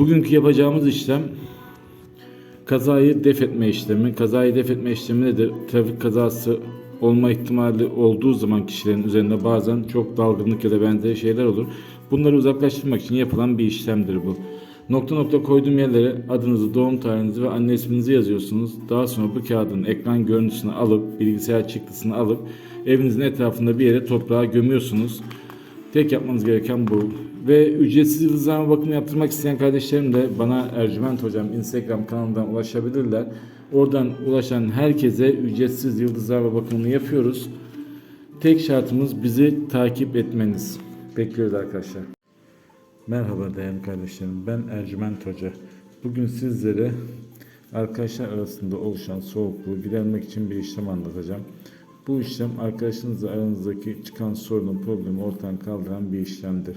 Bugünkü yapacağımız işlem kazayı def etme işlemi. Kazayı def etme işlemi nedir? Trafik kazası olma ihtimali olduğu zaman kişilerin üzerinde bazen çok dalgınlık ya da benzeri şeyler olur. Bunları uzaklaştırmak için yapılan bir işlemdir bu. Nokta nokta koyduğum yerlere adınızı, doğum tarihinizi ve anne isminizi yazıyorsunuz. Daha sonra bu kağıdın ekran görüntüsünü alıp, bilgisayar çıktısını alıp evinizin etrafında bir yere toprağa gömüyorsunuz. Tek yapmanız gereken bu. Ve ücretsiz yıldızlama bakımı yaptırmak isteyen kardeşlerim de bana Ercüment Hocam Instagram kanalından ulaşabilirler. Oradan ulaşan herkese ücretsiz yıldızlama bakımını yapıyoruz. Tek şartımız bizi takip etmeniz. Bekliyoruz arkadaşlar. Merhaba değerli kardeşlerim. Ben Ercüment Hoca. Bugün sizlere arkadaşlar arasında oluşan soğukluğu gidermek için bir işlem anlatacağım. Bu işlem arkadaşınızla aranızdaki çıkan sorunun problemi ortadan kaldıran bir işlemdir.